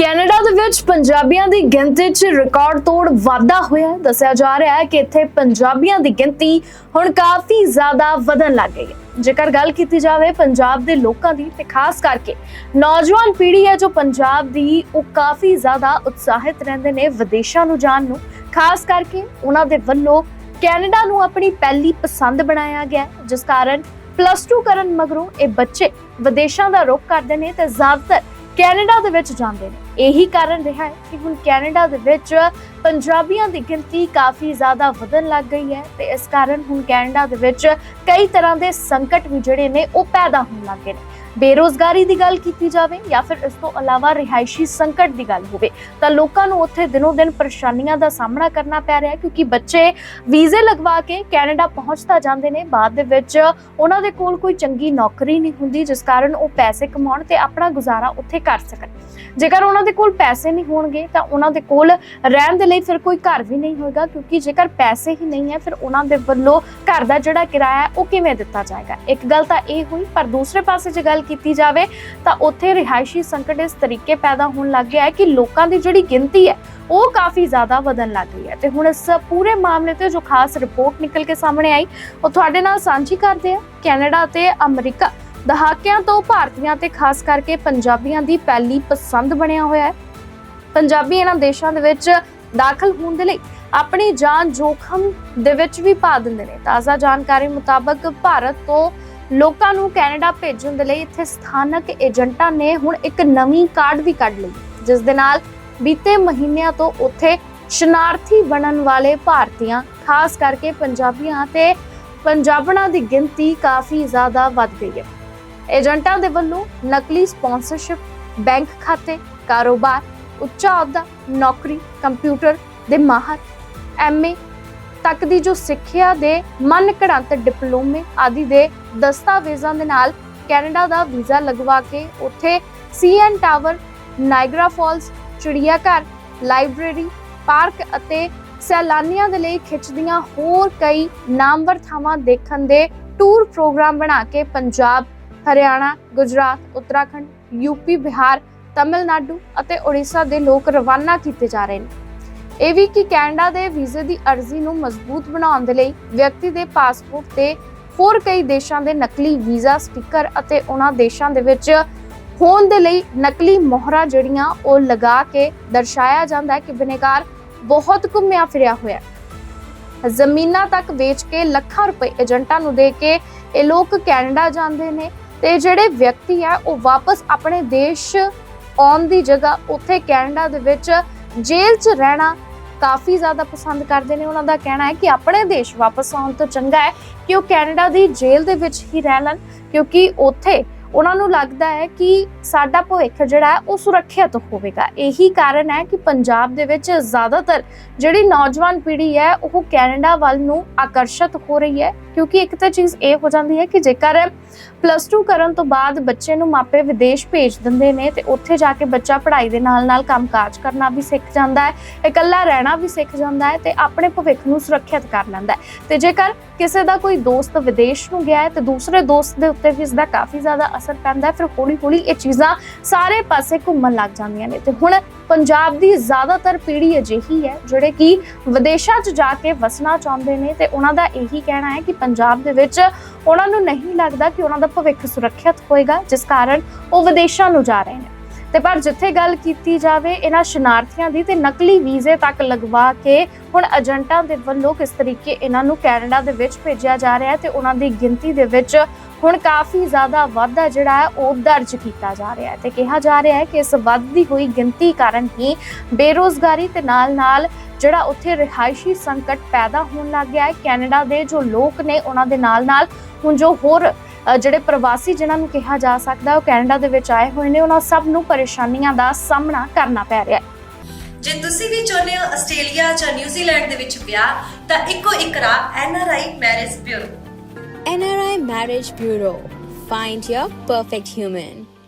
Canada ਦੇ ਵਿੱਚ ਪੰਜਾਬੀਆਂ ਦੀ ਗਿਣਤੀ 'ਚ ਰਿਕਾਰਡ ਤੋੜ ਵਾਧਾ ਹੋਇਆ ਦੱਸਿਆ ਜਾ ਰਿਹਾ ਹੈ ਕਿ ਇੱਥੇ ਪੰਜਾਬੀਆਂ ਦੀ ਗਿਣਤੀ ਹੁਣ ਕਾਫੀ ਜ਼ਿਆਦਾ ਵਧਣ ਲੱਗ ਗਈ ਹੈ। ਜੇਕਰ ਗੱਲ ਕੀਤੀ ਜਾਵੇ ਪੰਜਾਬ ਦੇ ਲੋਕਾਂ ਦੀ ਤੇ ਖਾਸ ਕਰਕੇ ਨੌਜਵਾਨ ਪੀੜ੍ਹੀ ਹੈ ਜੋ ਪੰਜਾਬ ਦੀ, ਉਹ ਕਾਫੀ ਜ਼ਿਆਦਾ ਉਤਸ਼ਾਹਿਤ ਰਹਿੰਦੇ ਨੇ ਵਿਦੇਸ਼ਾਂ ਨੂੰ ਜਾਣ ਨੂੰ। ਖਾਸ ਕਰਕੇ ਉਹਨਾਂ ਦੇ ਵੱਲੋਂ ਕੈਨੇਡਾ ਨੂੰ ਆਪਣੀ ਪਹਿਲੀ ਪਸੰਦ ਬਣਾਇਆ ਗਿਆ ਜਿਸ ਕਾਰਨ ਪਲੱਸ 2 ਕਰਨ ਮਗਰੋਂ ਇਹ ਬੱਚੇ ਵਿਦੇਸ਼ਾਂ ਦਾ ਰੁਖ ਕਰਦੇ ਨੇ ਤੇ ਜ਼ਿਆਦਾਤਰ ਕੈਨੇਡਾ ਦੇ ਵਿੱਚ ਜਾਂਦੇ ਨੇ। ਇਹੀ ਕਾਰਨ ਰਿਹਾ ਹੈ ਕਿ ਹੁਣ ਕੈਨੇਡਾ ਦੇ ਵਿੱਚ ਪੰਜਾਬੀਆਂ ਦੀ ਗਿਣਤੀ ਕਾਫੀ ਜ਼ਿਆਦਾ ਵਧਣ ਲੱਗ ਗਈ ਹੈ ਤੇ ਇਸ ਕਾਰਨ ਹੁਣ ਕੈਨੇਡਾ ਦੇ ਵਿੱਚ ਕਈ ਤਰ੍ਹਾਂ ਦੇ ਸੰਕਟ ਵੀ ਜਿਹੜੇ ਨੇ ਉਹ ਪੈਦਾ ਹੋਣ ਲੱਗ ਗਏ ਨੇ। ਬੇਰੋਜ਼ਗਾਰੀ ਦੀ ਗੱਲ ਕੀਤੀ ਜਾਵੇ ਜਾਂ ਫਿਰ ਇਸ ਤੋਂ ਇਲਾਵਾ ਰਿਹਾਇਸ਼ੀ ਸੰਕਟ ਦੀ ਗੱਲ ਹੋਵੇ, ਤਾਂ ਲੋਕਾਂ ਨੂੰ ਉੱਥੇ ਦਿਨੋਂ ਦਿਨ ਪਰੇਸ਼ਾਨੀਆਂ ਦਾ ਸਾਹਮਣਾ ਕਰਨਾ ਪੈ ਰਿਹਾ ਹੈ ਕਿਉਂਕਿ ਬੱਚੇ ਵੀਜ਼ੇ ਲਗਵਾ ਕੇ ਕੈਨੇਡਾ ਪਹੁੰਚਦਾ ਜਾਂਦੇ ਨੇ, ਬਾਅਦ ਦੇ ਵਿੱਚ ਉਹਨਾਂ ਦੇ ਕੋਲ ਕੋਈ ਚੰਗੀ ਨੌਕਰੀ ਨਹੀਂ ਹੁੰਦੀ, ਜਿਸ ਕਾਰਨ ਉਹ ਪੈਸੇ ਕਮਾਉਣ ਤੇ ਆਪਣਾ ਗੁਜ਼ਾਰਾ ਉੱਥੇ ਕਰ ਸਕਣ। ਜੇਕਰ ਉਹਨਾਂ ਦੇ ਕੋਲ ਪੈਸੇ ਨਹੀਂ ਹੋਣਗੇ, ਤਾਂ ਉਹਨਾਂ ਦੇ ਕੋਲ ਰਹਿਣ ਦੇ ਲਈ ਫਿਰ ਕੋਈ ਘਰ ਵੀ ਨਹੀਂ ਹੋਏਗਾ, ਕਿਉਂਕਿ ਜੇਕਰ ਪੈਸੇ ਹੀ ਨਹੀਂ ਹੈ, ਫਿਰ ਉਹਨਾਂ ਦੇ ਵੱਲੋਂ ਘਰ ਦਾ ਜਿਹੜਾ ਕਿਰਾਇਆ ਉਹ ਕਿਵੇਂ ਦਿੱਤਾ ਜਾਏਗਾ? ਇੱਕ ਗੱਲ ਤਾਂ ਇਹ ਹੋਈ, ਪਰ ਦੂਸਰੇ ਪਾਸੇ ਜੇ ਗੱਲ ਕੀਤੀ ਜਾਵੇ ਤਾਂ ਉੱਥੇ ਰਿਹਾਇਸ਼ੀ ਸੰਕਟ ਇਸ ਤਰੀਕੇ ਪੈਦਾ ਹੋਣ ਲੱਗ ਗਿਆ ਹੈ ਕਿ ਲੋਕਾਂ ਦੀ ਜਿਹੜੀ ਗਿਣਤੀ ਹੈ, ਉਹ ਕਾਫੀ ਜ਼ਿਆਦਾ ਵਧਣ ਲੱਗ ਗਈ ਹੈ। ਤੇ ਹੁਣ ਇਸ ਪੂਰੇ ਮਾਮਲੇ ਤੇ ਜੋ ਖਾਸ ਰਿਪੋਰਟ ਨਿਕਲ ਕੇ ਸਾਹਮਣੇ ਆਈ, ਉਹ ਤੁਹਾਡੇ ਨਾਲ ਸਾਂਝੀ ਕਰਦੇ ਆ ਕੈਨੇਡਾ ਤੇ ਅਮਰੀਕਾ ਦਹਾਕਿਆਂ ਤੋਂ ਭਾਰਤੀਆਂ ਤੇ ਖਾਸ ਕਰਕੇ ਪੰਜਾਬੀਆਂ ਦੀ ਪਹਿਲੀ ਪਸੰਦ ਬਣਿਆ ਹੋਇਆ ਹੈ। ਪੰਜਾਬੀ ਇਹਨਾਂ ਦੇਸ਼ਾਂ ਦੇ ਵਿੱਚ ਦਾਖਲ ਹੋਣ ਦੇ ਲਈ ਆਪਣੀ ਜਾਨ ਜੋਖਮ ਦੇ ਵਿੱਚ ਵੀ ਪਾ ਦਿੰਦੇ ਨੇ। ਤਾਜ਼ਾ ਜਾਣਕਾਰੀ ਮੁਤਾਬਕ ਭਾਰਤ ਤੋਂ ਲੋਕਾਂ ਨੂੰ ਕੈਨੇਡਾ ਭੇਜਣ ਦੇ ਲਈ ਇੱਥੇ ਸਥਾਨਕ ਏਜੰਟਾਂ ਨੇ ਹੁਣ ਇੱਕ ਨਵੀਂ ਕਾਰਡ ਵੀ ਕੱਢ ਲਈ, ਜਿਸ ਦੇ ਨਾਲ ਬੀਤੇ ਮਹੀਨਿਆਂ ਤੋਂ ਉੱਥੇ ਸ਼ਨਾਰਥੀ ਬਣਨ ਵਾਲੇ ਭਾਰਤੀਆਂ, ਖਾਸ ਕਰਕੇ ਪੰਜਾਬੀਆਂ ਤੇ ਪੰਜਾਬਣਾਂ ਦੀ ਗਿਣਤੀ ਕਾਫੀ ਜ਼ਿਆਦਾ ਵੱਧ ਗਈ ਹੈ। ਏਜੰਟਾਂ ਦੇ ਵੱਲੋਂ ਨਕਲੀ ਸਪਾਂਸਰਸ਼ਿਪ ਬੈਂਕ ਖਾਤੇ, ਕਾਰੋਬਾਰ, ਉੱਚਾ ਅਹੁਦਾ, ਨੌਕਰੀ, ਕੰਪਿਊਟਰ ਦੇ ਮਾਹਰ ਐਮਏ ਤੱਕ ਦੀ ਜੋ ਸਿੱਖਿਆ ਦੇ ਮਨ ਘੜੰਤ ਡਿਪਲੋਮੇ ਆਦਿ ਦੇ ਦਸਤਾਵੇਜ਼ਾਂ ਦੇ ਨਾਲ ਕੈਨੇਡਾ ਦਾ ਵੀਜ਼ਾ ਲਗਵਾ ਕੇ ਉੱਥੇ ਸੀਐਨ ਟਾਵਰ, ਨਾਇਗਰਾ ਫਾਲਸ ਚਿੜੀਆ ਘਰ ਲਾਇਬ੍ਰੇਰੀ, ਪਾਰਕ ਅਤੇ ਸੈਲਾਨੀਆਂ ਦੇ ਲਈ ਖਿੱਚਦੀਆਂ ਹੋਰ ਕਈ ਨਾਮਵਰ ਥਾਵਾਂ ਦੇਖਣ ਦੇ ਟੂਰ ਪ੍ਰੋਗਰਾਮ ਬਣਾ ਕੇ ਪੰਜਾਬ, ਹਰਿਆਣਾ, ਗੁਜਰਾਤ, ਉੱਤਰਾਖੰਡ ਯੂਪੀ ਬਿਹਾਰ, ਤਮਿਲਨਾਡੂ ਅਤੇ ਉੜੀਸਾ ਦੇ ਲੋਕ ਰਵਾਨਾ ਕੀਤੇ ਜਾ ਰਹੇ ਨੇ। ਇਹ ਵੀ ਕਿ ਕੈਨੇਡਾ ਦੇ ਵੀਜ਼ੇ ਦੀ ਅਰਜ਼ੀ ਨੂੰ ਮਜ਼ਬੂਤ ਬਣਾਉਣ ਦੇ ਲਈ ਵਿਅਕਤੀ ਦੇ ਪਾਸਪੋਰਟ ਤੇ ਹੋਰ ਕਈ ਦੇਸ਼ਾਂ ਦੇ ਨਕਲੀ ਵੀਜ਼ਾ ਸਟicker ਅਤੇ ਉਹਨਾਂ ਦੇਸ਼ਾਂ ਦੇ ਵਿੱਚ ਹੋਣ ਦੇ ਲਈ ਨਕਲੀ ਮੋਹਰਾਂ ਜਿਹੜੀਆਂ ਉਹ ਲਗਾ ਕੇ ਦਰਸਾਇਆ ਜਾਂਦਾ ਹੈ ਕਿ ਬਿਨੇਕਾਰ ਬਹੁਤ ਘੁੰਮਿਆ ਫਿਰਿਆ ਹੋਇਆ ਜ਼ਮੀਨਾਂ ਤੱਕ ਵੇਚ ਕੇ ਲੱਖਾਂ ਰੁਪਏ ਏਜੰਟਾਂ ਨੂੰ ਦੇ ਕੇ ਇਹ ਲੋਕ ਕੈਨੇਡਾ ਜਾਂਦੇ ਨੇ ਤੇ ਜਿਹੜੇ ਵਿਅਕਤੀ ਆ, ਉਹ ਵਾਪਸ ਆਪਣੇ ਦੇਸ਼ ਆਉਣ ਦੀ ਜਗ੍ਹਾ ਉੱਥੇ ਕੈਨੇਡਾ ਦੇ ਵਿੱਚ ਜੇਲ੍ਹ 'ਚ ਰਹਿਣਾ ਕਾਫੀ ਜ਼ਿਆਦਾ ਪਸੰਦ ਕਰਦੇ ਨੇ। ਉਹਨਾਂ ਦਾ ਕਹਿਣਾ ਹੈ ਕਿ ਆਪਣੇ ਦੇਸ਼ ਵਾਪਸ ਆਉਣ ਤੋਂ ਚੰਗਾ ਹੈ ਕਿ ਉਹ ਕੈਨੇਡਾ ਦੀ ਜੇਲ੍ਹ ਦੇ ਵਿੱਚ ਹੀ ਰਹਿ ਲੈਣ, ਕਿਉਂਕਿ ਉੱਥੇ ਉਹਨਾਂ ਨੂੰ ਲੱਗਦਾ ਹੈ ਕਿ ਸਾਡਾ ਭਵਿੱਖ ਜਿਹੜਾ ਹੈ ਉਹ ਸੁਰੱਖਿਅਤ ਹੋਵੇਗਾ। ਇਹੀ ਕਾਰਨ ਹੈ ਕਿ ਪੰਜਾਬ ਦੇ ਵਿੱਚ ਜ਼ਿਆਦਾਤਰ ਜਿਹੜੀ ਨੌਜਵਾਨ ਪੀੜ੍ਹੀ ਹੈ, ਉਹ ਕੈਨੇਡਾ ਵੱਲ ਨੂੰ ਆਕਰਸ਼ਿਤ ਹੋ ਰਹੀ ਹੈ। ਕਿਉਂਕਿ ਇੱਕ ਤਾਂ ਚੀਜ਼ ਇਹ ਹੋ ਜਾਂਦੀ ਹੈ ਕਿ ਜੇਕਰ ਪਲੱਸ 2 ਕਰਨ ਤੋਂ ਬਾਅਦ ਬੱਚੇ ਨੂੰ ਮਾਪੇ ਵਿਦੇਸ਼ ਭੇਜ ਦਿੰਦੇ ਨੇ, ਤੇ ਉੱਥੇ ਜਾ ਕੇ ਬੱਚਾ ਪੜ੍ਹਾਈ ਦੇ ਨਾਲ-ਨਾਲ ਕੰਮਕਾਜ ਕਰਨਾ ਵੀ ਸਿੱਖ ਜਾਂਦਾ ਹੈ, ਇਕੱਲਾ ਰਹਿਣਾ ਵੀ ਸਿੱਖ ਜਾਂਦਾ ਹੈ, ਤੇ ਆਪਣੇ ਭਵਿੱਖ ਨੂੰ ਸੁਰੱਖਿਅਤ ਕਰ ਲੈਂਦਾ ਹੈ। ਤੇ ਜੇਕਰ ਕਿਸੇ ਦਾ ਕੋਈ ਦੋਸਤ ਵਿਦੇਸ਼ ਨੂੰ ਗਿਆ ਹੈ, ਤੇ ਦੂਸਰੇ ਦੋਸਤ ਦੇ ਉੱਤੇ ਵੀ ਇਸ ਦਾ ਕਾਫੀ ਜ਼ਿਆਦਾ ਅਸਰ ਪੈਂਦਾ ਫਿਰ ਹੌਲੀ-ਹੌਲੀ ਇਹ ਚੀਜ਼ਾਂ ਸਾਰੇ ਪਾਸੇ ਘੁੰਮਣ ਲੱਗ ਜਾਂਦੀਆਂ ਨੇ। ਤੇ ਹੁਣ ਪੰਜਾਬ ਦੀ ਜ਼ਿਆਦਾਤਰ ਪੀੜ੍ਹੀ ਅਜਿਹੀ ਹੈ, ਜਿਹੜੇ ਕਿ ਵਿਦੇਸ਼ਾਂ 'ਚ ਜਾ ਕੇ ਵਸਣਾ ਚਾਹੁੰਦੇ ਨੇ ਤੇ ਉਹਨਾਂ ਦਾ ਇਹੀ ਕਹਿਣਾ ਹੈ ਕਿ ਪੰਜਾਬ ਦੇ ਵਿੱਚ ਉਹਨਾਂ ਨੂੰ ਨਹੀਂ ਲੱਗਦਾ ਕਿ ਉਹਨਾਂ ਦਾ ਭਵਿੱਖ ਸੁਰੱਖਿਅਤ ਹੋਏਗਾ, ਜਿਸ ਕਾਰਨ ਉਹ ਵਿਦੇਸ਼ਾਂ ਨੂੰ ਜਾ ਰਹੇ ਨੇ। ਤੇ ਪਰ ਜਿੱਥੇ ਗੱਲ ਕੀਤੀ ਜਾਵੇ ਇਹਨਾਂ ਸ਼ਨਾਰਥੀਆਂ ਦੀ ਤੇ ਨਕਲੀ ਵੀਜ਼ੇ ਤੱਕ ਲਗਵਾ ਕੇ ਹੁਣ ਏਜੰਟਾਂ ਦੇ ਵੱਲੋਂ ਕਿਸ ਤਰੀਕੇ ਇਹਨਾਂ ਨੂੰ ਕੈਨੇਡਾ ਦੇ ਵਿੱਚ ਭੇਜਿਆ ਜਾ ਰਿਹਾ ਹੈ ਤੇ ਉਹਨਾਂ ਦੀ ਗਿਣਤੀ ਦੇ ਵਿੱਚ ਹੁਣ ਕਾਫੀ ਜ਼ਿਆਦਾ ਵਾਧਾ ਜਿਹੜਾ ਹੈ, ਉਹ ਦਰਜ ਕੀਤਾ ਜਾ ਰਿਹਾ ਹੈ ਤੇ ਕਿਹਾ ਜਾ ਰਿਹਾ ਹੈ ਕਿ ਇਸ ਵੱਧਦੀ ਹੋਈ ਗਿਣਤੀ ਕਾਰਨ ਹੀ ਬੇਰੋਜ਼ਗਾਰੀ ਤੇ ਨਾਲ-ਨਾਲ ਜਿਹੜਾ ਉੱਥੇ ਰਿਹਾਇਸ਼ੀ ਸੰਕਟ ਪੈਦਾ ਹੋਣ ਲੱਗ ਗਿਆ ਹੈ। ਕੈਨੇਡਾ ਦੇ ਜੋ ਲੋਕ ਨੇ, ਉਹਨਾਂ ਦੇ ਨਾਲ-ਨਾਲ ਹੁਣ ਜੋ ਹੋਰ ਜਿਹੜੇ ਪ੍ਰਵਾਸੀ ਜਿਨ੍ਹਾਂ ਨੂੰ ਕਿਹਾ ਜਾ ਸਕਦਾ, ਉਹ ਕੈਨੇਡਾ ਦੇ ਵਿੱਚ ਆਏ ਹੋਏ ਨੇ, ਉਹਨਾਂ ਸਭ ਨੂੰ ਪਰੇਸ਼ਾਨੀਆਂ ਦਾ ਸਾਹਮਣਾ ਕਰਨਾ ਪੈ ਰਿਹਾ ਹੈ। ਜੇ ਤੁਸੀਂ ਵੀ ਚਾਹੁੰਦੇ ਹੋ ਆਸਟ੍ਰੇਲੀਆ ਜਾਂ ਨਿਊਜ਼ੀਲੈਂਡ ਦੇ ਵਿੱਚ ਵਿਆਹ, ਤਾਂ ਇੱਕੋ ਇੱਕ ਰਾਹ NRI marriage bureau. NRI Marriage Bureau. Find your perfect human.